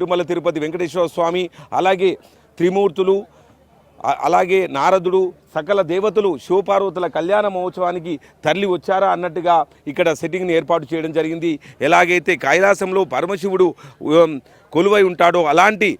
తిరుమల తిరుపతి వెంకటేశ్వర స్వామి అలాగే త్రిమూర్తులు అలాగే నారదుడు సకల దేవతలు శివపార్వతుల కళ్యాణ మహోత్సవానికి తరలి వచ్చారా అన్నట్టుగా ఇక్కడ సెట్టింగ్ని ఏర్పాటు చేయడం జరిగింది. ఎలాగైతే కైలాసంలో పరమశివుడు కొలువై ఉంటాడో అలాంటి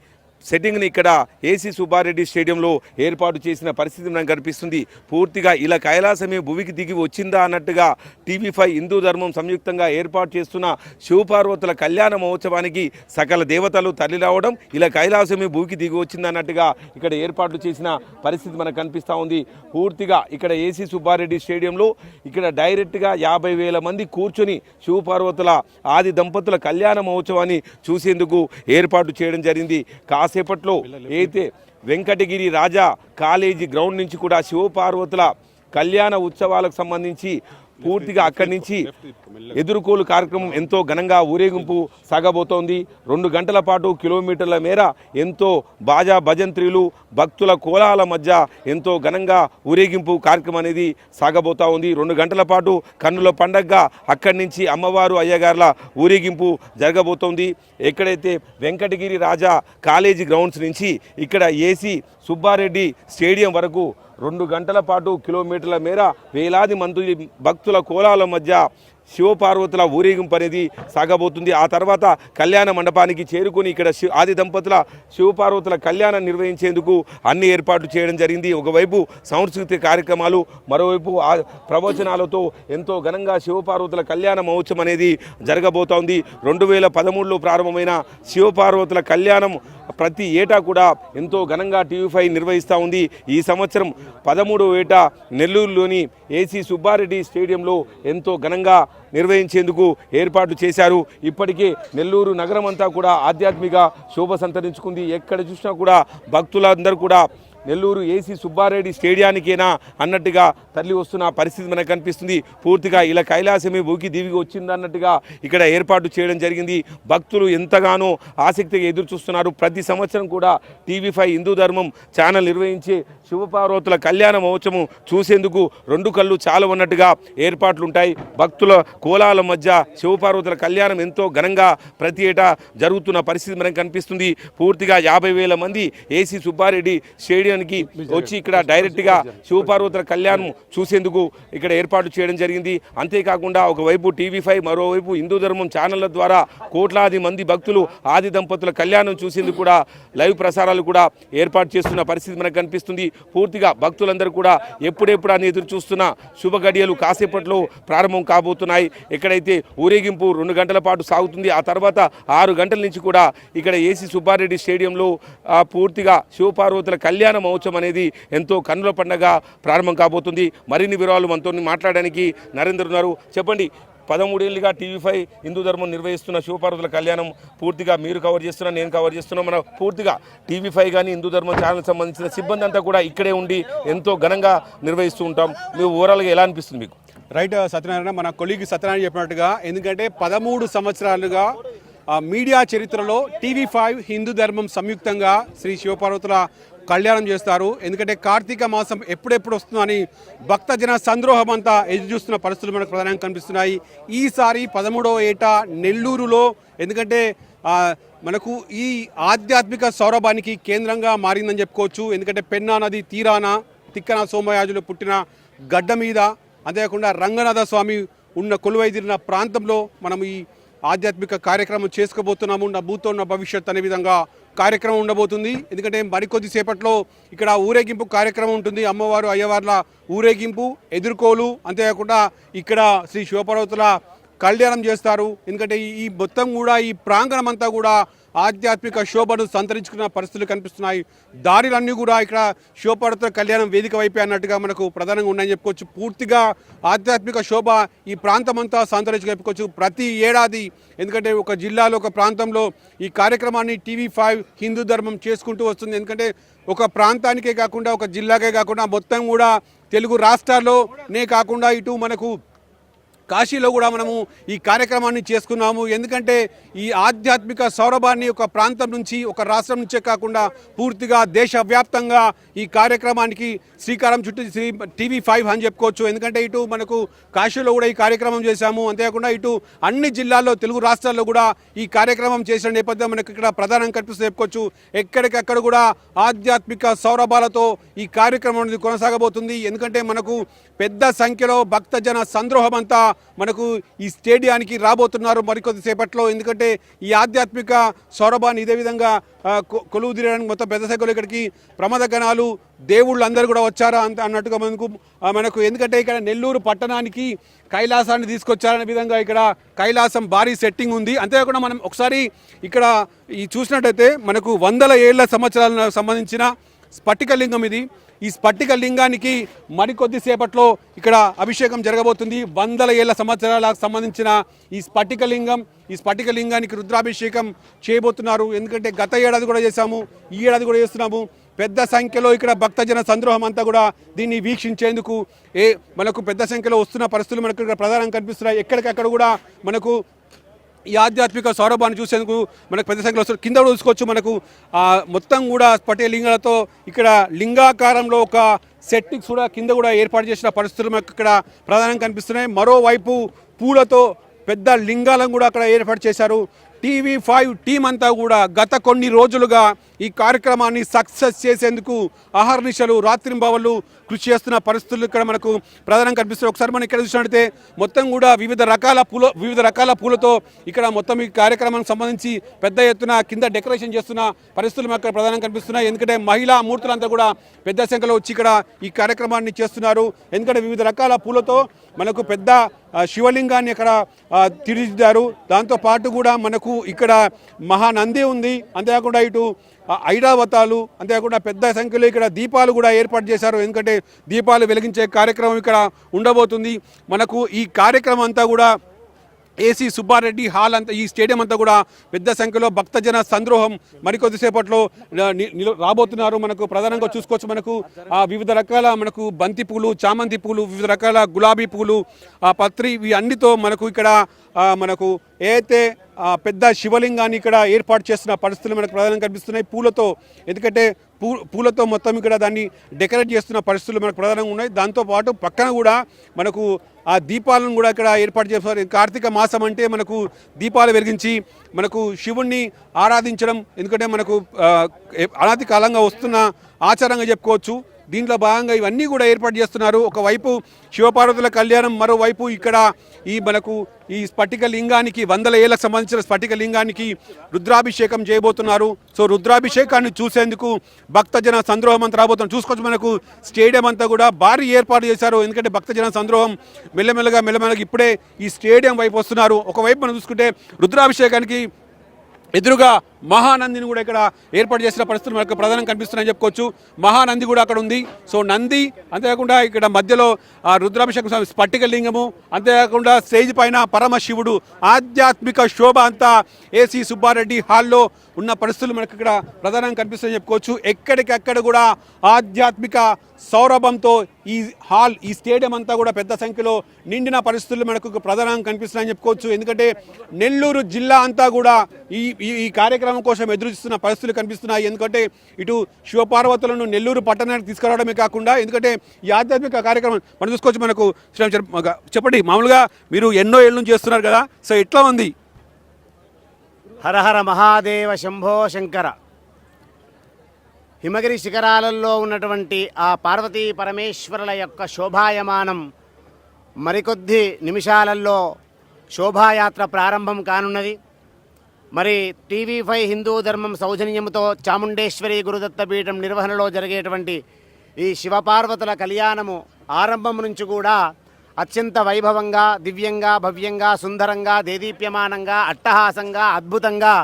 సెట్టింగ్ని ఇక్కడ ఏసీ సుబ్బారెడ్డి స్టేడియంలో ఏర్పాటు చేసిన పరిస్థితి మనకు కనిపిస్తుంది. పూర్తిగా ఇలా కైలాసమే భూమికి దిగి వచ్చిందా అన్నట్టుగా టీవీ ఫైవ్ హిందూ ధర్మం సంయుక్తంగా ఏర్పాటు చేస్తున్న శివపార్వతుల కళ్యాణ మహోత్సవానికి సకల దేవతలు తరలి రావడం ఇలా కైలాసమే భూమికి దిగి వచ్చిందన్నట్టుగా ఇక్కడ ఏర్పాట్లు చేసిన పరిస్థితి మనకు కనిపిస్తూ ఉంది. పూర్తిగా ఇక్కడ ఏసీ సుబ్బారెడ్డి స్టేడియంలో ఇక్కడ డైరెక్ట్గా యాభై వేల మంది కూర్చొని శివపార్వతుల ఆది దంపతుల కళ్యాణ మహోత్సవాన్ని చూసేందుకు ఏర్పాటు చేయడం జరిగింది. కాసేపట్లో అయితే వెంకటగిరి రాజా కాలేజీ గ్రౌండ్ నుంచి కూడా శివపార్వతుల కళ్యాణ ఉత్సవాలకు సంబంధించి పూర్తిగా అక్కడి నుంచి ఎదుర్కోలు కార్యక్రమం ఎంతో ఘనంగా ఊరేగింపు సాగబోతోంది. రెండు గంటల పాటు కిలోమీటర్ల మేర ఎంతో బాజా భజంత్రీలు భక్తుల కోలాల మధ్య ఎంతో ఘనంగా ఊరేగింపు కార్యక్రమం అనేది సాగబోతా ఉంది. రెండు గంటల పాటు కన్నుల పండగగా అక్కడి నుంచి అమ్మవారు అయ్యగారుల ఊరేగింపు జరగబోతోంది. ఎక్కడైతే వెంకటగిరి రాజా కాలేజీ గ్రౌండ్స్ నుంచి ఇక్కడ ఏసీ సుబ్బారెడ్డి స్టేడియం వరకు రెండు గంటల పాటు కిలోమీటర్ల మేర వేలాది మంది భక్తుల కోలాల మధ్య శివపార్వతుల ఊరేగింపు అనేది సాగబోతుంది. ఆ తర్వాత కళ్యాణ మండపానికి చేరుకుని ఇక్కడ శివ ఆది దంపతుల శివపార్వతుల కళ్యాణం నిర్వహించేందుకు అన్ని ఏర్పాట్లు చేయడం జరిగింది. ఒకవైపు సాంస్కృతిక కార్యక్రమాలు మరోవైపు ఆ ప్రవచనాలతో ఎంతో ఘనంగా శివపార్వతుల కళ్యాణ మహోత్సవం అనేది జరగబోతోంది. రెండు వేల పదమూడులో ప్రారంభమైన శివపార్వతుల కళ్యాణం ప్రతి ఏటా కూడా ఎంతో ఘనంగా టీవీ ఫైవ్ నిర్వహిస్తూ ఉంది. ఈ సంవత్సరం పదమూడవ ఏట నెల్లూరులోని ఏసీ సుబ్బారెడ్డి స్టేడియంలో ఎంతో ఘనంగా నిర్వహించేందుకు ఏర్పాట్లు చేశారు. ఇప్పటికే నెల్లూరు నగరం అంతా కూడా ఆధ్యాత్మిక శోభ సంతరించుకుంది. ఎక్కడ చూసినా కూడా భక్తులందరూ కూడా నెల్లూరు ఏసీ సుబ్బారెడ్డి స్టేడియానికేనా అన్నట్టుగా తరలి వస్తున్న పరిస్థితి మనకు కనిపిస్తుంది. పూర్తిగా ఇలా కైలాసమే ఊకి దీవికి వచ్చింది అన్నట్టుగా ఇక్కడ ఏర్పాటు చేయడం జరిగింది. భక్తులు ఎంతగానో ఆసక్తిగా ఎదురు చూస్తున్నారు ప్రతి సంవత్సరం కూడా టీవీ ఫైవ్ హిందూ ధర్మం ఛానల్ నిర్వహించే శివపార్వతుల కళ్యాణ మహోత్సవం చూసేందుకు రెండు కళ్ళు చాలా ఉన్నట్టుగా ఏర్పాట్లు ఉంటాయి భక్తుల కోలాల మధ్య శివపార్వతుల కళ్యాణం ఎంతో ఘనంగా ప్రతి ఏటా జరుగుతున్న పరిస్థితి మనకు కనిపిస్తుంది. పూర్తిగా యాభై వేల మంది ఏసీ సుబ్బారెడ్డి స్టేడియం స్టేడియానికి వచ్చి ఇక్కడ డైరెక్ట్గా శివపార్వతుల కళ్యాణం చూసేందుకు ఇక్కడ ఏర్పాటు చేయడం జరిగింది. అంతేకాకుండా ఒకవైపు టీవీ ఫైవ్ మరోవైపు హిందూ ధర్మం ఛానళ్ళ ద్వారా కోట్లాది మంది భక్తులు ఆది దంపతుల కళ్యాణం చూసేందుకు కూడా లైవ్ ప్రసారాలు కూడా ఏర్పాటు చేస్తున్న పరిస్థితి మనకు కనిపిస్తుంది. పూర్తిగా భక్తులందరూ కూడా ఎప్పుడెప్పుడు అని ఎదురు చూస్తున్న శుభ గడియలు కాసేపట్లో ప్రారంభం కాబోతున్నాయి. ఎక్కడైతే ఊరేగింపు రెండు గంటల పాటు సాగుతుంది ఆ తర్వాత ఆరు గంటల నుంచి కూడా ఇక్కడ ఏసీ సుబ్బారెడ్డి స్టేడియంలో పూర్తిగా శివపార్వతుల కళ్యాణం మహోత్సవం అనేది ఎంతో కన్నుల పండగ ప్రారంభం కాబోతుంది. మరిన్ని వివరాలు మనతో మాట్లాడడానికి నరేందర్ ఉన్నారు. చెప్పండి పదమూడేళ్ళుగా టీవీ ఫైవ్ హిందూ ధర్మం నిర్వహిస్తున్న శివపార్వతుల కళ్యాణం పూర్తిగా మీరు కవర్ చేస్తున్నా నేను కవర్ చేస్తున్నా మన పూర్తిగా టీవీ ఫైవ్ కానీ హిందూ ధర్మం ఛానల్ సంబంధించిన సిబ్బంది అంతా కూడా ఇక్కడే ఉండి ఎంతో ఘనంగా నిర్వహిస్తూ ఉంటాం. మీరు ఓవరాల్గా ఎలా అనిపిస్తుంది మీకు? రైట్ సత్యనారాయణ మన కొలీగ్ సత్యనారాయణ చెప్పినట్టుగా ఎందుకంటే పదమూడు సంవత్సరాలుగా మీడియా చరిత్రలో టీవీ ఫైవ్ హిందూ ధర్మం సంయుక్తంగా శ్రీ శివపార్వతుల కళ్యాణం చేస్తారు. ఎందుకంటే కార్తీక మాసం ఎప్పుడెప్పుడు వస్తుందని భక్తజన సంద్రోహం అంతా ఎదురు చూస్తున్న పరిస్థితులు మనకు ప్రధానంగా కనిపిస్తున్నాయి. ఈసారి పదమూడవ ఏట నెల్లూరులో ఎందుకంటే మనకు ఈ ఆధ్యాత్మిక సౌరభానికి కేంద్రంగా మారిందని చెప్పుకోవచ్చు. ఎందుకంటే పెన్నా నది తీరాన తిక్కన సోమయాజులు పుట్టిన గడ్డ మీద అంతేకాకుండా రంగనాథ స్వామి ఉన్న కొలువైదిరిన ప్రాంతంలో మనం ఈ ఆధ్యాత్మిక కార్యక్రమం చేసుకోబోతున్నాము నా భూతో ఉన్న భవిష్యత్ అనే విధంగా కార్యక్రమం ఉండబోతుంది. ఎందుకంటే మరికొద్ది సేపట్లో ఇక్కడ ఊరేగింపు కార్యక్రమం ఉంటుంది. అమ్మవారు అయ్యవార్ల ఊరేగింపు ఎదుర్కోలు అంతేకాకుండా ఇక్కడ శ్రీ శివపర్వతుల కళ్యాణం చేస్తారు. ఎందుకంటే ఈ- ఈ మొత్తం కూడా ఈ ప్రాంగణం అంతా కూడా ఆధ్యాత్మిక శోభను సంతరించుకున్న పరిస్థితులు కనిపిస్తున్నాయి. దారిలన్నీ కూడా ఇక్కడ శోభతో కళ్యాణం వేదిక వైపే అన్నట్టుగా మనకు ప్రధానంగా ఉన్నాయని చెప్పుకోవచ్చు. పూర్తిగా ఆధ్యాత్మిక శోభ ఈ ప్రాంతం అంతా సంతరించుకు చెప్పుకోవచ్చు. ప్రతి ఏడాది ఎందుకంటే ఒక జిల్లాలో ఒక ప్రాంతంలో ఈ కార్యక్రమాన్ని టీవీ ఫైవ్ హిందూ ధర్మం చేసుకుంటూ వస్తుంది. ఎందుకంటే ఒక ప్రాంతానికే కాకుండా ఒక జిల్లాకే కాకుండా మొత్తం కూడా తెలుగు రాష్ట్రాల్లోనే కాకుండా ఇటు మనకు కాశీలో కూడా మనము ఈ కార్యక్రమాన్ని చేసుకున్నాము. ఎందుకంటే ఈ ఆధ్యాత్మిక సౌరభాన్ని ఒక ప్రాంతం నుంచి ఒక రాష్ట్రం నుంచే కాకుండా పూర్తిగా దేశవ్యాప్తంగా ఈ కార్యక్రమానికి శ్రీకారం చుట్టూ శ్రీ టీవీ ఫైవ్ అని చెప్పుకోవచ్చు. ఎందుకంటే ఇటు మనకు కాశీలో కూడా ఈ కార్యక్రమం చేశాము. అంతేకాకుండా ఇటు అన్ని జిల్లాల్లో తెలుగు రాష్ట్రాల్లో కూడా ఈ కార్యక్రమం చేసిన నేపథ్యం మనకు ఇక్కడ ప్రధానం కనిపిస్తుంది చెప్పుకోవచ్చు. ఎక్కడికక్కడ కూడా ఆధ్యాత్మిక సౌరభాలతో ఈ కార్యక్రమం అనేది కొనసాగబోతుంది. ఎందుకంటే మనకు పెద్ద సంఖ్యలో భక్తజన సంద్రోహం అంతా మనకు ఈ స్టేడియానికి రాబోతున్నారు మరికొద్ది సేపట్లో. ఎందుకంటే ఈ ఆధ్యాత్మిక సౌరభాన్ని ఇదే విధంగా కొలువు తీరడానికి మొత్తం పెద్ద సంఖ్యలో ఇక్కడికి ప్రమాద గణాలు దేవుళ్ళు అందరూ కూడా వచ్చారా అంత అన్నట్టుగా మనకు మనకు ఎందుకంటే ఇక్కడ నెల్లూరు పట్టణానికి కైలాసాన్ని తీసుకొచ్చారనే విధంగా ఇక్కడ కైలాసం భారీ సెట్టింగ్ ఉంది. అంతేకాకుండా మనం ఒకసారి ఇక్కడ ఈ చూసినట్టయితే మనకు వందల ఏళ్ళ సంవత్సరాలకు సంబంధించిన స్ఫటికలింగం ఇది. ఈ స్ఫటిక లింగానికి మరికొద్ది సేపట్లో ఇక్కడ అభిషేకం జరగబోతుంది. వందల ఏళ్ళ సంవత్సరాలకు సంబంధించిన ఈ స్ఫటిక లింగం ఈ స్ఫటిక లింగానికి రుద్రాభిషేకం చేయబోతున్నారు. ఎందుకంటే గత ఏడాది కూడా చేశాము ఈ ఏడాది కూడా చేస్తున్నాము. పెద్ద సంఖ్యలో ఇక్కడ భక్తజన సంద్రోహం అంతా కూడా దీన్ని వీక్షించేందుకు ఏ మనకు పెద్ద సంఖ్యలో వస్తున్న పరిస్థితులు మనకు ఇక్కడ ప్రధానంగా కనిపిస్తున్నాయి. ఎక్కడికక్కడ కూడా మనకు ఈ ఆధ్యాత్మిక సౌరభాన్ని చూసేందుకు మనకు పెద్ద సంఖ్యలో వస్తారు కింద కూడా చూసుకోవచ్చు మనకు. మొత్తం కూడా పటే లింగాలతో ఇక్కడ లింగాకారంలో ఒక సెట్ని కూడా కింద కూడా ఏర్పాటు చేసిన పరిస్థితులు మనకు ఇక్కడ ప్రధానంగా కనిపిస్తున్నాయి. మరోవైపు పూలతో పెద్ద లింగాలను కూడా అక్కడ ఏర్పాటు చేశారు. టీవీ ఫైవ్ టీం అంతా కూడా గత కొన్ని రోజులుగా ఈ కార్యక్రమాన్ని సక్సెస్ చేసేందుకు అహర్నిశలు రాత్రింబవళ్ళు కృషి చేస్తున్న పరిస్థితులు ఇక్కడ మనకు ప్రధానం కనిపిస్తుంది ఒకసారి మనం ఇక్కడ చూసినట్టయితే మొత్తం కూడా వివిధ రకాల పూల వివిధ రకాల పూలతో ఇక్కడ మొత్తం ఈ కార్యక్రమానికి సంబంధించి పెద్ద ఎత్తున కింద డెకరేషన్ చేస్తున్న పరిస్థితులు మనకు ఇక్కడ ప్రధానం కనిపిస్తున్నాయి. ఎందుకంటే మహిళా మూర్తులంతా కూడా పెద్ద సంఖ్యలో వచ్చి ఇక్కడ ఈ కార్యక్రమాన్ని చేస్తున్నారు. ఎందుకంటే వివిధ రకాల పూలతో మనకు పెద్ద శివలింగాన్ని ఇక్కడ తీర్చిదిద్దారు. దాంతో పాటు కూడా మనకు ఇక్కడ మహానంది ఉంది. అంతేకాకుండా ఇటు ఐడావతాలు అంతేకాకుండా పెద్ద సంఖ్యలో ఇక్కడ దీపాలు కూడా ఏర్పాటు చేశారు. ఎందుకంటే దీపాలు వెలిగించే కార్యక్రమం ఇక్కడ ఉండబోతుంది. మనకు ఈ కార్యక్రమం అంతా కూడా ఏసీ సుబ్బారెడ్డి హాల్ అంతా ఈ స్టేడియం అంతా కూడా పెద్ద సంఖ్యలో భక్తజన సంద్రోహం మరికొద్దిసేపట్లో ని- రాబోతున్నారు. మనకు ప్రధానంగా చూసుకోవచ్చు మనకు వివిధ రకాల మనకు బంతి పూలు చామంతి పూలు వివిధ రకాల గులాబీ పూలు ఆ పత్రి ఇవి అన్నితో మనకు ఇక్కడ మనకు ఏదైతే పెద్ద శివలింగాన్ని ఇక్కడ ఏర్పాటు చేస్తున్న పరిస్థితులు మనకు ప్రధానంగా కనిపిస్తున్నాయి. పూలతో ఎందుకంటే పూ పూలతో మొత్తం ఇక్కడ దాన్ని డెకరేట్ చేస్తున్న పరిస్థితులు మనకు ప్రధానంగా ఉన్నాయి. దాంతోపాటు పక్కన కూడా మనకు ఆ దీపాలను కూడా ఇక్కడ ఏర్పాటు చేస్తారు కార్తీక మాసం అంటే మనకు దీపాలు వెలిగించి మనకు శివుణ్ణి ఆరాధించడం ఎందుకంటే మనకు అనాది కాలంగా వస్తున్న ఆచారంగా చెప్పుకోవచ్చు. దీంట్లో భాగంగా ఇవన్నీ కూడా ఏర్పాటు చేస్తున్నారు. ఒకవైపు శివపార్వతుల కళ్యాణం మరోవైపు ఇక్కడ ఈ మనకు ఈ స్ఫటిక లింగానికి వందల ఏళ్ళకు సంబంధించిన స్ఫటిక లింగానికి రుద్రాభిషేకం చేయబోతున్నారు. సో రుద్రాభిషేకాన్ని చూసేందుకు భక్తజన సంద్రోహం అంతా రాబోతున్నారు. చూసుకోవచ్చు మనకు స్టేడియం అంతా కూడా భారీ ఏర్పాటు చేశారు. ఎందుకంటే భక్తజన సంద్రోహం మెల్లమెల్లగా మెల్లమెల్లగా ఇప్పుడే ఈ స్టేడియం వైపు వస్తున్నారు. ఒకవైపు మనం చూసుకుంటే రుద్రాభిషేకానికి ఎదురుగా మహానందిని కూడా ఇక్కడ ఏర్పాటు చేసిన పరిస్థితులు మనకు ప్రధానం కనిపిస్తున్నాయని చెప్పుకోవచ్చు. మహానంది కూడా అక్కడ ఉంది. సో నంది అంతేకాకుండా ఇక్కడ మధ్యలో ఆ రుద్రాభిషేకం స్వామి స్ఫటిక లింగము అంతేకాకుండా స్టేజ్ పైన పరమశివుడు ఆధ్యాత్మిక శోభ అంతా ఏసీ సుబ్బారెడ్డి హాల్లో ఉన్న పరిస్థితులు మనకు ఇక్కడ ప్రధానంగా కనిపిస్తుందని చెప్పుకోవచ్చు. ఎక్కడికక్కడ కూడా ఆధ్యాత్మిక సౌరభంతో ఈ హాల్ ఈ స్టేడియం అంతా కూడా పెద్ద సంఖ్యలో నిండిన పరిస్థితులు మనకు ప్రధానంగా కనిపిస్తున్నాయని చెప్పుకోవచ్చు. ఎందుకంటే నెల్లూరు జిల్లా అంతా కూడా ఈ ఈ- కార్యక్రమం కార్యక్రమం కోసం ఎదురు చూస్తున్న పరిస్థితులు కనిపిస్తున్నాయి. ఎందుకంటే ఇటు శివపార్వతులను నెల్లూరు పట్టణానికి తీసుకురావడమే కాకుండా ఎందుకంటే ఈ ఆధ్యాత్మిక కార్యక్రమం మనం చూసుకోవచ్చు మనకు. చెప్పండి మామూలుగా మీరు ఎన్నో ఏళ్ళు నుంచి చేస్తున్నారు కదా సో ఎట్లా ఉంది? హరహర మహాదేవ శంభో శంకర. హిమగిరి శిఖరాలలో ఉన్నటువంటి ఆ పార్వతీ పరమేశ్వరుల యొక్క శోభాయమానం మరికొద్ది నిమిషాలలో శోభాయాత్ర ప్రారంభం కానున్నది. మరి టీవీ ఫైవ్ హిందూ ధర్మం సౌజన్యంతో చాముండేశ్వరి గురుదత్త పీఠం నిర్వహణలో జరిగేటువంటి ఈ శివపార్వతుల కళ్యాణము ఆరంభం నుంచి కూడా అత్యంత వైభవంగా దివ్యంగా భవ్యంగా సుందరంగా దేదీప్యమానంగా అట్టహాసంగా అద్భుతంగా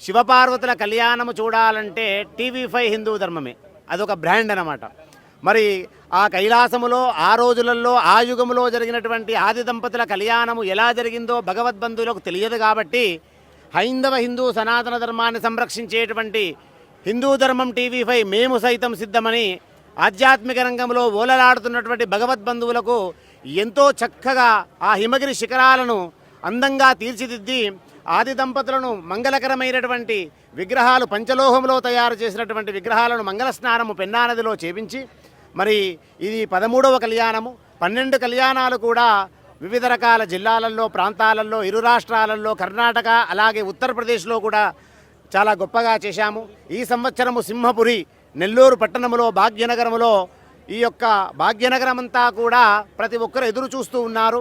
శివపార్వతుల కళ్యాణము చూడాలంటే టీవీ ఫైవ్ హిందూ ధర్మమే. అదొక బ్రాండ్ అనమాట మరి ఆ కైలాసములో ఆ రోజులలో ఆ యుగములో జరిగినటువంటి ఆది దంపతుల కళ్యాణము ఎలా జరిగిందో భగవద్బంధువులకు తెలియదు కాబట్టి హైందవ హిందూ సనాతన ధర్మాన్ని సంరక్షించేటువంటి హిందూ ధర్మం టీవీపై మేము సైతం సిద్ధమని ఆధ్యాత్మిక రంగంలో ఓలలాడుతున్నటువంటి భగవద్బంధువులకు ఎంతో చక్కగా ఆ హిమగిరి శిఖరాలను అందంగా తీర్చిదిద్ది ఆది దంపతులను మంగళకరమైనటువంటి విగ్రహాలు పంచలోహంలో తయారు చేసినటువంటి విగ్రహాలను మంగళ స్నానము పెన్నా నదిలో చేపించి మరి ఇది పదమూడవ కళ్యాణము పన్నెండు కళ్యాణాలు కూడా వివిధ రకాల జిల్లాలలో ప్రాంతాలలో ఇరు రాష్ట్రాలలో కర్ణాటక అలాగే ఉత్తరప్రదేశ్లో కూడా చాలా గొప్పగా చేశాము. ఈ సంవత్సరము సింహపురి నెల్లూరు పట్టణములో భాగ్యనగరములో ఈ యొక్క భాగ్యనగరం అంతా కూడా ప్రతి ఒక్కరు ఎదురు చూస్తూ ఉన్నారు.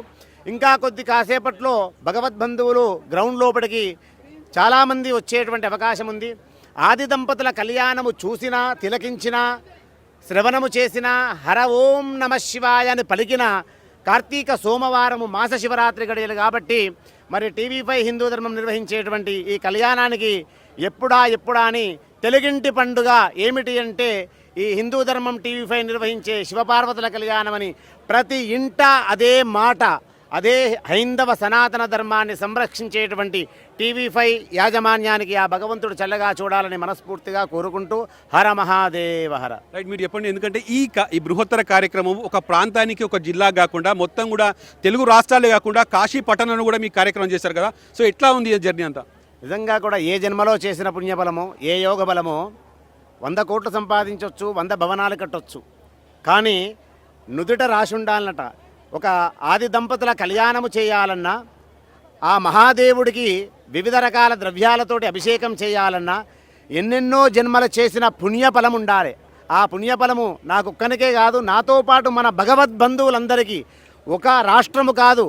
ఇంకా కొద్ది కాసేపట్లో భగవద్బంధువులు గ్రౌండ్ లోపలికి చాలామంది వచ్చేటువంటి అవకాశం ఉంది. ఆది దంపతుల కళ్యాణము చూసినా తిలకించినా శ్రవణము చేసిన హర ఓం నమ శివాయ అని పలికిన కార్తీక సోమవారము మాస శివరాత్రి గడియలు కాబట్టి మరి టీవీ హిందూ ధర్మం నిర్వహించేటువంటి ఈ కళ్యాణానికి ఎప్పుడా ఎప్పుడా అని తెలుగింటి పండుగ ఏమిటి అంటే ఈ హిందూ ధర్మం టీవీ నిర్వహించే శివపార్వతుల కళ్యాణమని ప్రతి ఇంట అదే మాట అదే హైందవ సనాతన ధర్మాన్ని సంరక్షించేటువంటి టీవీ ఫైవ్ యాజమాన్యానికి ఆ భగవంతుడు చల్లగా చూడాలని మనస్ఫూర్తిగా కోరుకుంటూ హర మహాదేవ హర. రైట్ మీరు చెప్పండి ఎందుకంటే ఈ ఈ బృహత్తర కార్యక్రమం ఒక ప్రాంతానికి ఒక జిల్లా కాకుండా మొత్తం కూడా తెలుగు రాష్ట్రాలే కాకుండా కాశీ పట్టణంలో కూడా మీ కార్యక్రమం చేశారు కదా. సో ఎట్లా ఉంది ఈ జర్నీ అంతా? నిజంగా కూడా ఏ జన్మలో చేసిన పుణ్యబలమో ఏ యోగ బలమో వంద కోట్లు సంపాదించవచ్చు వంద భవనాలు కట్టొచ్చు. కానీ నుదుట రాసి ఉండాలన్నట ఒక ఆది దంపతుల కళ్యాణము చేయాలన్నా ఆ మహాదేవుడికి వివిధ రకాల ద్రవ్యాలతోటి అభిషేకం చేయాలన్నా ఎన్నెన్నో జన్మలు చేసిన పుణ్యఫలం ఉండాలి ఆ పుణ్యఫలము నాకొక్కనికే కాదు నాతో పాటు మన భగవద్ బంధువులందరికీ ఒక రాష్ట్రము కాదు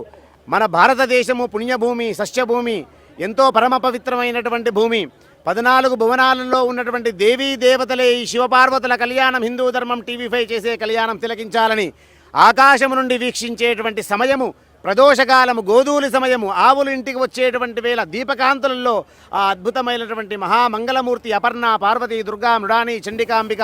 మన భారతదేశము పుణ్యభూమి సస్యభూమి ఎంతో పరమ పవిత్రమైనటువంటి భూమి. పద్నాలుగు భువనాలలో ఉన్నటువంటి దేవీ దేవతలే ఈ శివపార్వతుల కళ్యాణం హిందూ ధర్మం టీవీ ఫైవ్ చేసే కళ్యాణం తిలకించాలని ఆకాశము నుండి వీక్షించేటువంటి సమయము ప్రదోషకాలము గోధూలి సమయము ఆవులు ఇంటికి వచ్చేటువంటి వేళ దీపకాంతులలో ఆ అద్భుతమైనటువంటి మహామంగళమూర్తి అపర్ణ పార్వతి దుర్గా మృడాని చండికాంబిక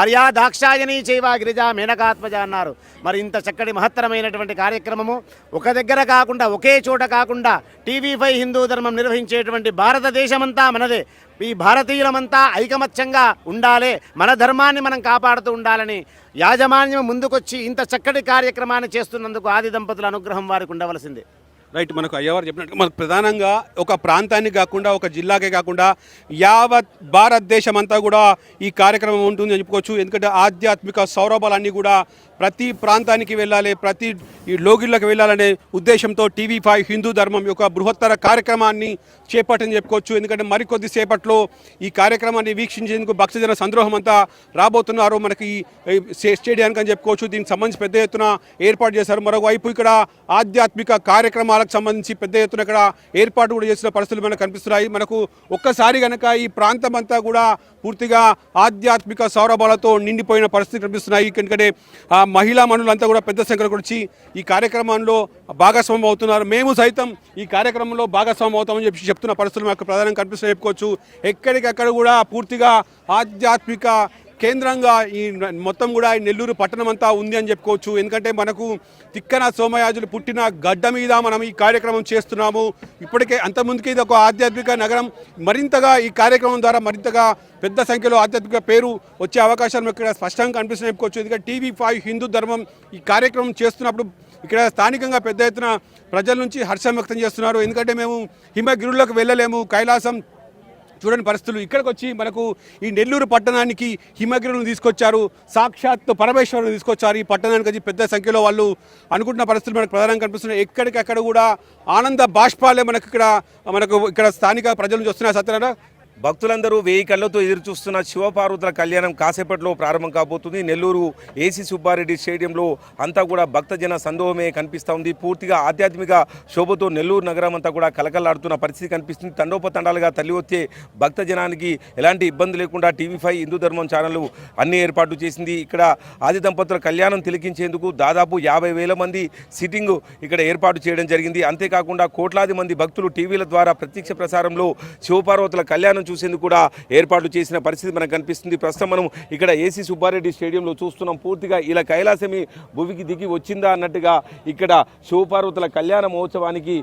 ఆర్యా దాక్షాయని చైవ గిరిజా మేనకాత్మజ అన్నారు. మరి ఇంత చక్కటి మహత్తరమైనటువంటి కార్యక్రమము ఒక దగ్గర కాకుండా ఒకే చోట కాకుండా టీవీ ఫైవ్ హిందూ ధర్మం నిర్వహించేటువంటి భారతదేశమంతా మనదే. ఈ భారతీయులమంతా ఐకమత్యంగా ఉండాలి. మన ధర్మాన్ని మనం కాపాడుతూ ఉండాలని యాజమాన్యం ముందుకొచ్చి ఇంత చక్కటి కార్యక్రమాన్ని చేస్తున్నందుకు ఆది దంపతుల అనుగ్రహం వారికి ఉండవలసిందే. రైట్ మనకు అయ్యవారు చెప్పినట్టు మనకు ప్రధానంగా ఒక ప్రాంతానికి కాకుండా ఒక జిల్లాకే కాకుండా యావత్ భారతదేశం అంతా కూడా ఈ కార్యక్రమం ఉంటుందని చెప్పుకోవచ్చు. ఎందుకంటే ఆధ్యాత్మిక సౌరభాలన్నీ కూడా ప్రతి ప్రాంతానికి వెళ్ళాలి ప్రతి ఈ లోగిళ్ళకి వెళ్ళాలనే ఉద్దేశంతో టీవీ ఫైవ్ హిందూ ధర్మం యొక్క బృహత్తర కార్యక్రమాన్ని చేపట్టని చెప్పుకోవచ్చు. ఎందుకంటే మరికొద్ది సేపట్లో ఈ కార్యక్రమాన్ని వీక్షించేందుకు భక్తజన సంద్రోహం అంతా రాబోతున్నారు. మనకి స్టేడియానికి అని చెప్పుకోవచ్చు. దీనికి సంబంధించి పెద్ద ఎత్తున ఏర్పాటు చేశారు. మరోవైపు ఇక్కడ ఆధ్యాత్మిక కార్యక్రమాలకు సంబంధించి పెద్ద ఎత్తున ఇక్కడ ఏర్పాటు కూడా చేసిన పరిస్థితులు మనకు కనిపిస్తున్నాయి. మనకు ఒక్కసారి కనుక ఈ ప్రాంతం అంతా కూడా పూర్తిగా ఆధ్యాత్మిక సౌరభాలతో నిండిపోయిన పరిస్థితి కనిపిస్తున్నాయి. ఎందుకంటే ఆ మహిళా మనులంతా కూడా పెద్ద సంఖ్యలో వచ్చి ఈ కార్యక్రమంలో భాగస్వామ్యం అవుతున్నారు. మేము సైతం ఈ కార్యక్రమంలో భాగస్వామ్యం అవుతామని చెప్పి చెప్తున్న పరిస్థితులు మాకు ప్రధానంగా కనిపిస్తున్నాయి. చెప్పుకోవచ్చు. ఎక్కడికక్కడ కూడా పూర్తిగా ఆధ్యాత్మిక కేంద్రంగా ఈ మొత్తం కూడా ఈ నెల్లూరు పట్టణం అంతా ఉంది అని చెప్పుకోవచ్చు. ఎందుకంటే మనకు తిక్కన సోమయాజులు పుట్టిన గడ్డ మీద మనం ఈ కార్యక్రమం చేస్తున్నాము. ఇప్పటికే అంతకుముందుకి ఇది ఒక ఆధ్యాత్మిక నగరం. మరింతగా ఈ కార్యక్రమం ద్వారా మరింతగా పెద్ద సంఖ్యలో ఆధ్యాత్మిక పేరు వచ్చే అవకాశాలు ఇక్కడ స్పష్టంగా కనిపిస్తున్నాయి చెప్పుకోవచ్చు. ఎందుకంటే టీవీ ఫైవ్ హిందూ ధర్మం ఈ కార్యక్రమం చేస్తున్నప్పుడు ఇక్కడ స్థానికంగా పెద్ద ఎత్తున ప్రజల నుంచి హర్షం వ్యక్తం చేస్తున్నారు. ఎందుకంటే మేము హిమగిరులకు వెళ్ళలేము. కైలాసం చూడని పరిస్థితులు ఇక్కడికి వచ్చి మనకు ఈ నెల్లూరు పట్టణానికి హిమగిరులను తీసుకొచ్చారు. సాక్షాత్ పరమేశ్వరుని తీసుకొచ్చారు. ఈ పట్టణానికి వచ్చి పెద్ద సంఖ్యలో వాళ్ళు అనుకుంటున్న పరిస్థితులు మనకు ప్రధానంగా కనిపిస్తున్నాయి. ఎక్కడికక్కడ కూడా ఆనంద బాష్పాలే మనకు ఇక్కడ మనకు ఇక్కడ స్థానిక ప్రజల నుంచి వస్తున్నాయి. సత్యనారాయణ భక్తులందరూ వేయి కళ్ళతో ఎదురు చూస్తున్న శివపార్వతుల కళ్యాణం కాసేపట్లో ప్రారంభం కాబోతుంది. నెల్లూరు ఏసీ సుబ్బారెడ్డి స్టేడియంలో అంతా కూడా భక్తజన సందోహమే కనిపిస్తూ ఉంది. పూర్తిగా ఆధ్యాత్మిక శోభతో నెల్లూరు నగరం అంతా కూడా కలకలాడుతున్న పరిస్థితి కనిపిస్తుంది. తండోపతండాలుగా తల్లి వచ్చే భక్తజనానికి ఎలాంటి ఇబ్బంది లేకుండా టీవీ ఫైవ్ హిందూ ధర్మం ఛానల్ అన్ని ఏర్పాటు చేసింది. ఇక్కడ ఆది దంపతుల కళ్యాణం తిలకించేందుకు దాదాపు యాభై వేల మంది సిట్టింగ్ ఇక్కడ ఏర్పాటు చేయడం జరిగింది. అంతేకాకుండా కోట్లాది మంది భక్తులు టీవీల ద్వారా ప్రత్యక్ష ప్రసారంలో శివపార్వతుల కళ్యాణం చూసేందుకు కూడా ఏర్పాట్లు చేసిన పరిస్థితి మనకు కనిపిస్తుంది. ప్రస్తుతం మనం ఇక్కడ ఏసీ సుబ్బారెడ్డి స్టేడియంలో చూస్తున్నాం. పూర్తిగా ఇలా కైలాసమి భూమికి దిగి వచ్చిందా అన్నట్టుగా ఇక్కడ శివపార్వతుల కళ్యాణ మహోత్సవానికి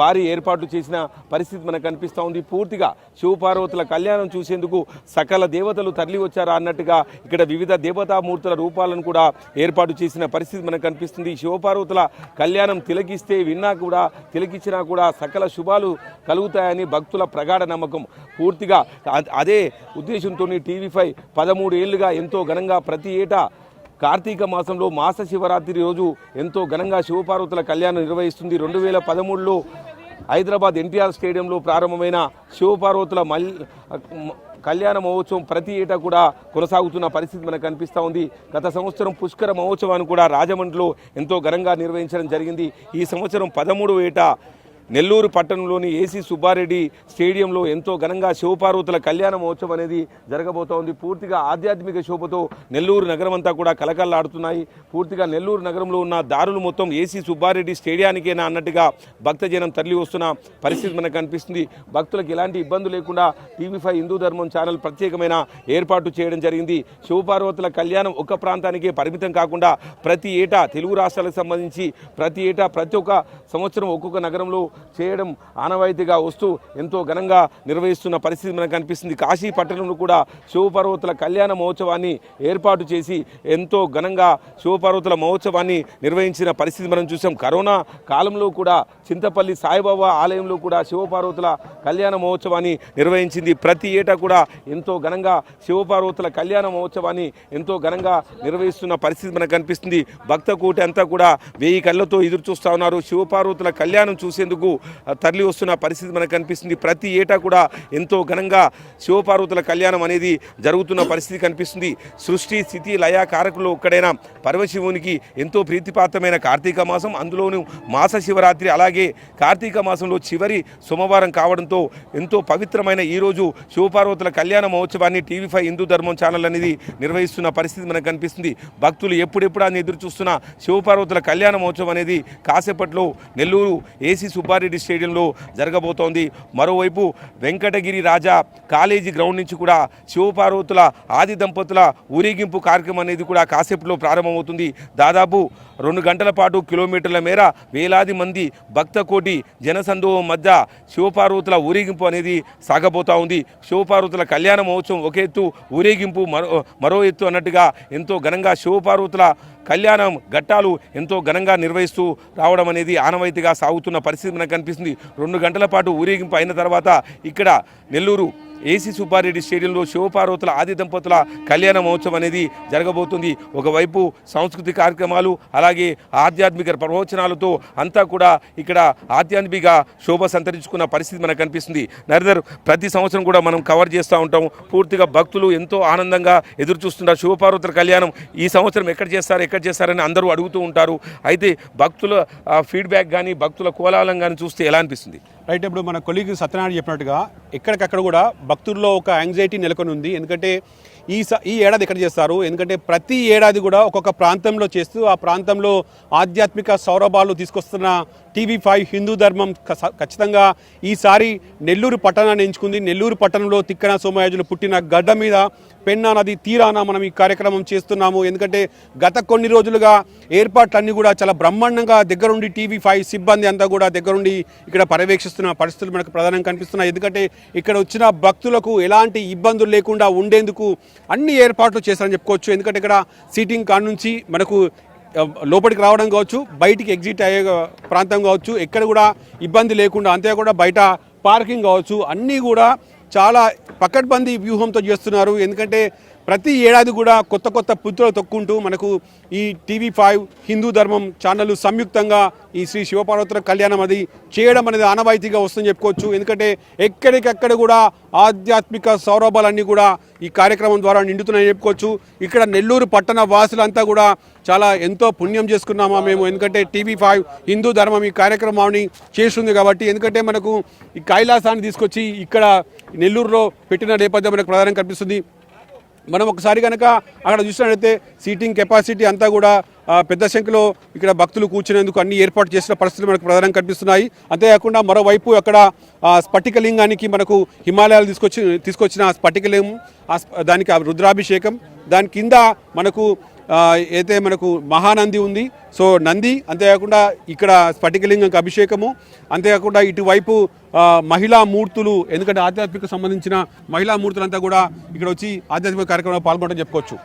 భారీ ఏర్పాట్లు చేసిన పరిస్థితి మనకు కనిపిస్తూ ఉంది. పూర్తిగా శివపార్వతుల కళ్యాణం చూసేందుకు సకల దేవతలు తరలి వచ్చారా అన్నట్టుగా ఇక్కడ వివిధ దేవతామూర్తుల రూపాలను కూడా ఏర్పాటు చేసిన పరిస్థితి మనకు కనిపిస్తుంది. శివపార్వతుల కళ్యాణం తిలకిస్తే విన్నా కూడా తిలకిచ్చినా కూడా సకల శుభాలు కలుగుతాయని భక్తుల ప్రగాఢ నమ్మకం. పూర్తి పూర్తిగా అదే ఉద్దేశంతో టీవీ ఫైవ్ పదమూడు ఏళ్ళుగా ఎంతో ఘనంగా ప్రతి ఏటా కార్తీక మాసంలో మాస శివరాత్రి రోజు ఎంతో ఘనంగా శివపార్వతుల కళ్యాణం నిర్వహిస్తుంది. రెండు వేల పదమూడులో హైదరాబాద్ ఎన్టీఆర్ స్టేడియంలో ప్రారంభమైన శివపార్వతుల మల్ కళ్యాణ మహోత్సవం ప్రతి ఏటా కూడా కొనసాగుతున్న పరిస్థితి మనకు కనిపిస్తూ ఉంది. గత సంవత్సరం పుష్కర మహోత్సవాన్ని కూడా రాజమండ్రిలో ఎంతో ఘనంగా నిర్వహించడం జరిగింది. ఈ సంవత్సరం పదమూడు ఏటా నెల్లూరు పట్టణంలోని ఏసీ సుబ్బారెడ్డి స్టేడియంలో ఎంతో ఘనంగా శివపార్వతుల కళ్యాణ మహోత్సవం అనేది జరగబోతోంది పూర్తిగా ఆధ్యాత్మిక శోభతో నెల్లూరు నగరం అంతా కూడా కలకల్లాడుతున్నాయి పూర్తిగా నెల్లూరు నగరంలో ఉన్న దారులు మొత్తం ఏసీ సుబ్బారెడ్డి స్టేడియానికేనా అన్నట్టుగా భక్తజనం తరలి వస్తున్న పరిస్థితి మనకు కనిపిస్తుంది. భక్తులకు ఎలాంటి ఇబ్బంది లేకుండా టీవీ ఫైవ్ హిందూ ధర్మం ఛానల్ ప్రత్యేకమైన ఏర్పాటు చేయడం జరిగింది. శివపార్వతుల కళ్యాణం ఒక ప్రాంతానికే పరిమితం కాకుండా ప్రతి ఏటా తెలుగు రాష్ట్రాలకు సంబంధించి ప్రతి ఏటా ప్రతి ఒక్క సంవత్సరం ఒక్కొక్క నగరంలో చేయడం ఆనవాయితీగా వస్తూ ఎంతో ఘనంగా నిర్వహిస్తున్న పరిస్థితి మనకు కనిపిస్తుంది. కాశీ పట్టణంలో కూడా శివపార్వతుల కళ్యాణ మహోత్సవాన్ని ఏర్పాటు చేసి ఎంతో ఘనంగా శివపార్వతుల మహోత్సవాన్ని నిర్వహించిన పరిస్థితి మనం చూసాం. కరోనా కాలంలో కూడా చింతపల్లి సాయిబాబా ఆలయంలో కూడా శివపార్వతుల కళ్యాణ మహోత్సవాన్ని నిర్వహించింది. ప్రతి ఏటా కూడా ఎంతో ఘనంగా శివపార్వతుల కళ్యాణ మహోత్సవాన్ని ఎంతో ఘనంగా నిర్వహిస్తున్న పరిస్థితి మనకు కనిపిస్తుంది. భక్త కూట అంతా కూడా వెయ్యి కళ్ళతో ఎదురు చూస్తూ ఉన్నారు. శివపార్వతుల కళ్యాణం చూసేందుకు ఆ, తరలి వస్తున్న పరిస్థితి మనకు కనిపిస్తుంది. ప్రతి ఏటా కూడా ఎంతో ఘనంగా శివపార్వతుల కళ్యాణం అనేది జరుగుతున్న పరిస్థితి కనిపిస్తుంది. సృష్టి స్థితి లయ కారకులు ఒక్కడైన పరమశివునికి ఎంతో ప్రీతిపాత్రమైన కార్తీక మాసం. అందులోనూ మాస శివరాత్రి అలాగే కార్తీక మాసంలో చివరి సోమవారం కావడంతో ఎంతో పవిత్రమైన ఈ రోజు శివపార్వతుల కళ్యాణ మహోత్సవాన్ని టీవీ ఫైవ్ హిందూ ధర్మం ఛానల్ అనేది నిర్వహిస్తున్న పరిస్థితి మనకు కనిపిస్తుంది. భక్తులు ఎప్పుడెప్పుడు అని ఎదురు చూస్తున్న శివపార్వతుల కళ్యాణ మహోత్సవం అనేది కాసేపట్లో నెల్లూరు ఏసీ సుబ్బారెడ్డి స్టేడియంలో జరగబోతోంది. మరోవైపు వెంకటగిరి రాజా కాలేజీ గ్రౌండ్ నుంచి కూడా శివపార్వతుల ఆది దంపతుల ఊరేగింపు కార్యక్రమం అనేది కూడా కాసేపులో ప్రారంభమవుతుంది. దాదాపు రెండు గంటల పాటు కిలోమీటర్ల మేర వేలాది మంది భక్త కోటి జనసందోహం మధ్య శివపార్వతుల ఊరేగింపు అనేది సాగబోతా ఉంది. శివపార్వతుల కళ్యాణ మహోత్సవం ఒక ఎత్తు ఊరేగింపు మరో మరో ఎత్తు అన్నట్టుగా ఎంతో ఘనంగా శివపార్వతుల కళ్యాణం ఘట్టాలు ఎంతో ఘనంగా నిర్వహిస్తూ రావడం అనేది ఆనవాయితీగా సాగుతున్న పరిస్థితి మనకు కనిపిస్తుంది. రెండు గంటల పాటు ఊరేగింపు అయిన తర్వాత ఇక్కడ నెల్లూరు ఏసీ సుబ్బారెడ్డి స్టేడియంలో శివపార్వతుల ఆది దంపతుల కళ్యాణ మహోత్సవం అనేది జరగబోతుంది. ఒకవైపు సాంస్కృతిక కార్యక్రమాలు అలాగే ఆధ్యాత్మిక ప్రవచనాలతో అంతా కూడా ఇక్కడ ఆధ్యాత్మిక శోభ సంతరించుకున్న పరిస్థితి మనకు కనిపిస్తుంది. నరేందర్ ప్రతి సంవత్సరం కూడా మనం కవర్ చేస్తూ ఉంటాం. పూర్తిగా భక్తులు ఎంతో ఆనందంగా ఎదురు చూస్తున్నారు శివపార్వతుల కళ్యాణం ఈ సంవత్సరం ఎక్కడ చేస్తారు ఎక్కడ చేస్తారని అందరూ అడుగుతూ ఉంటారు. అయితే భక్తుల ఫీడ్బ్యాక్ కానీ భక్తుల కోలాహలం కానీ చూస్తే ఎలా అనిపిస్తుంది? రైట్ ఇప్పుడు మన కొలీగ్ సత్యనారాయణ చెప్పినట్టుగా ఎక్కడికక్కడ కూడా భక్తుల్లో ఒక యాంగ్జైటీ నెలకొని ఉంది. ఎందుకంటే ఈ స ఈ ఏడాది ఎక్కడ చేస్తారు? ఎందుకంటే ప్రతి ఏడాది కూడా ఒక్కొక్క ప్రాంతంలో చేస్తూ ఆ ప్రాంతంలో ఆధ్యాత్మిక సౌరభాలు తీసుకొస్తున్న టీవీ ఫైవ్ హిందూ ధర్మం కస- ఖచ్చితంగా ఈసారి నెల్లూరు పట్టణాన్ని ఎంచుకుంది. నెల్లూరు పట్టణంలో తిక్కన సోమయాజులు పుట్టిన గడ్డ మీద పెన్నా నది తీరాన మనం ఈ కార్యక్రమం చేస్తున్నాము. ఎందుకంటే గత కొన్ని రోజులుగా ఏర్పాట్లన్నీ కూడా చాలా బ్రహ్మాండంగా దగ్గరుండి టీవీ ఫైవ్ సిబ్బంది అంతా కూడా దగ్గరుండి ఇక్కడ పర్యవేక్షిస్తున్న పరిస్థితులు మనకు ప్రధానంగా కనిపిస్తున్నాయి. ఎందుకంటే ఇక్కడ వచ్చిన భక్తులకు ఎలాంటి ఇబ్బందులు లేకుండా ఉండేందుకు అన్ని ఏర్పాట్లు చేశారని చెప్పుకోవచ్చు. ఎందుకంటే ఇక్కడ సీటింగ్ కాడ నుంచి మనకు లోపలికి రావడం కావచ్చు బయటికి ఎగ్జిట్ అయ్యే ప్రాంతం కావచ్చు ఎక్కడ కూడా ఇబ్బంది లేకుండా అంతేకాకుండా బయట పార్కింగ్ కావచ్చు అన్నీ కూడా చాలా పకడ్బందీ వ్యూహంతో చేస్తున్నారు. ఎందుకంటే ప్రతి ఏడాది కూడా కొత్త కొత్త పుత్రులు తొక్కుంటూ మనకు ఈ టీవీ ఫైవ్ హిందూ ధర్మం ఛానళ్ళు సంయుక్తంగా ఈ శ్రీ శివపార్వతుల కళ్యాణం అది చేయడం అనేది ఆనవాయితీగా వస్తుందని చెప్పుకోవచ్చు. ఎందుకంటే ఎక్కడికక్కడ కూడా ఆధ్యాత్మిక సౌరభాలన్నీ కూడా ఈ కార్యక్రమం ద్వారా నిండుతున్నాయని చెప్పుకోవచ్చు. ఇక్కడ నెల్లూరు పట్టణ వాసులంతా కూడా చాలా ఎంతో పుణ్యం చేసుకున్నామా మేము. ఎందుకంటే టీవీ ఫైవ్ హిందూ ధర్మం ఈ కార్యక్రమాన్ని చేస్తుంది కాబట్టి ఎందుకంటే మనకు ఈ కైలాసాన్ని తీసుకొచ్చి ఇక్కడ నెల్లూరులో పెట్టిన నేపథ్యం మనకు ప్రధానం కనిపిస్తుంది మనం ఒకసారి కనుక అక్కడ చూసినట్లయితే సీటింగ్ కెపాసిటీ అంతా కూడా పెద్ద సంఖ్యలో ఇక్కడ భక్తులు కూర్చునేందుకు అన్ని ఏర్పాటు చేసిన పరిస్థితులు మనకు ప్రధానంగా కనిపిస్తున్నాయి. అంతేకాకుండా మరోవైపు అక్కడ స్ఫటికలింగానికి మనకు హిమాలయాలు తీసుకొచ్చి తీసుకొచ్చిన స్ఫటికలింగం దానికి ఆ రుద్రాభిషేకం దాని కింద మనకు అయితే మనకు మహానంది ఉంది సో నంది అంతేకాకుండా ఇక్కడ స్ఫటికలింగంకి అభిషేకము అంతేకాకుండా ఇటువైపు మహిళా మూర్తులు ఎందుకంటే ఆధ్యాత్మిక సంబంధించిన మహిళా మూర్తులంతా కూడా ఇక్కడ వచ్చి ఆధ్యాత్మిక కార్యక్రమంలో పాల్గొనడం చెప్పుకోవచ్చు.